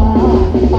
ว่าไป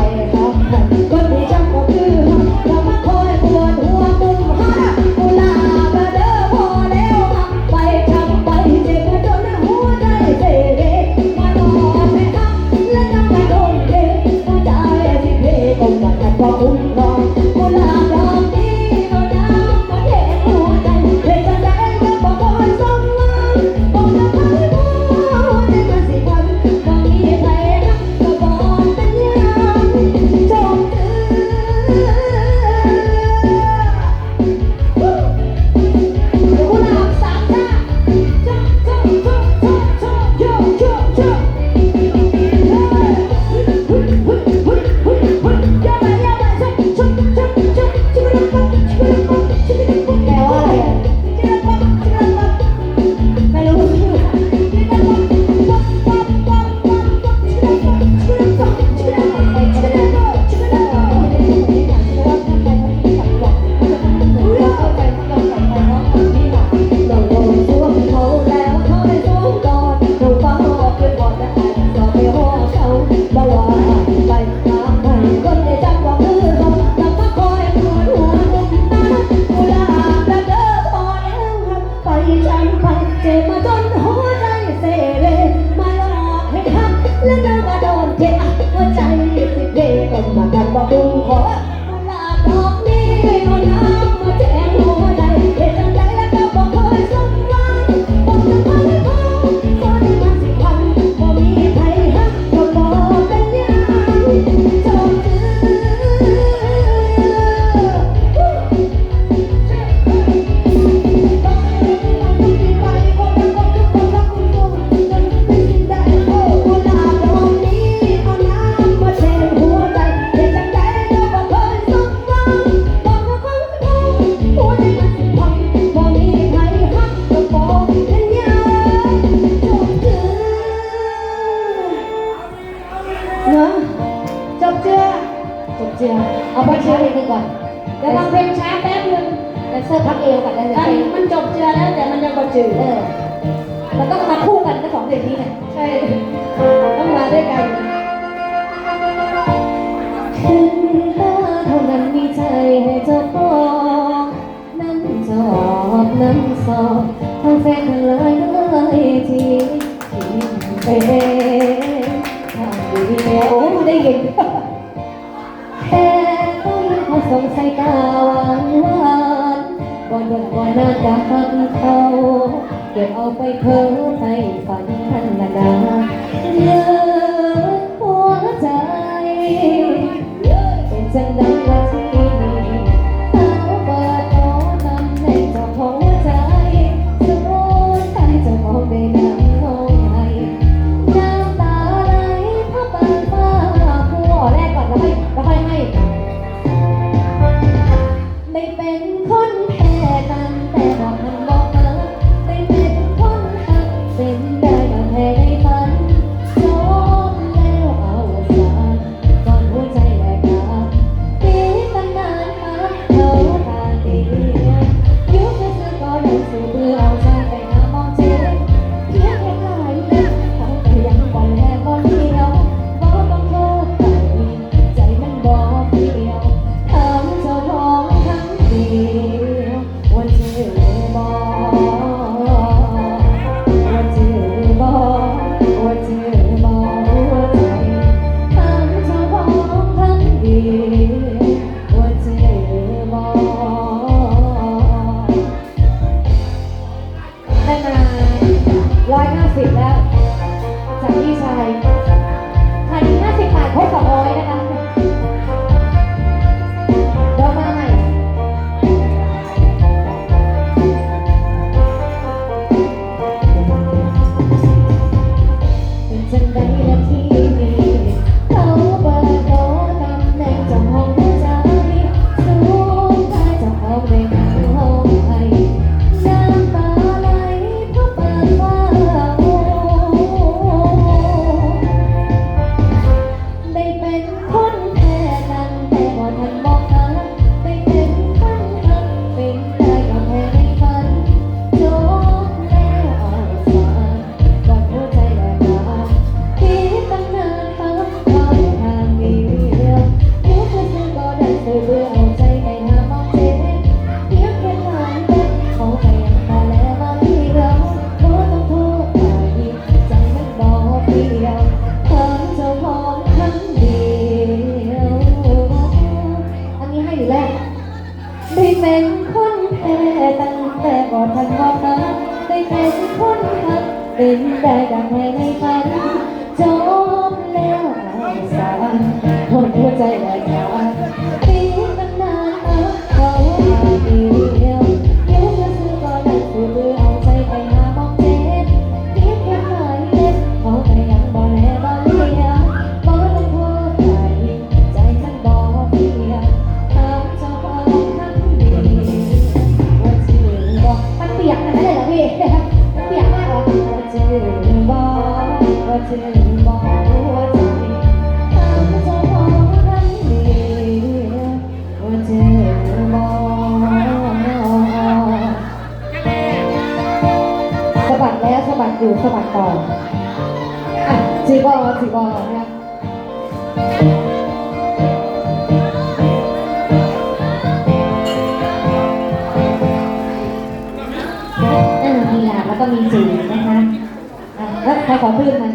สื้อพักเอวกันแล้วมันมันจบเจือแล้วแต่มันยังบ่จืดเออมันต้องมาคู่กันนะสองเด็กนี้ไงใช่ ต้องมาด้วยกัน นาจะฟังเขาเก็บเอาไปเพ้อไปฝันท่านนานาเยอะหัวใจเป็นจังใด ขอเพื่อนไหม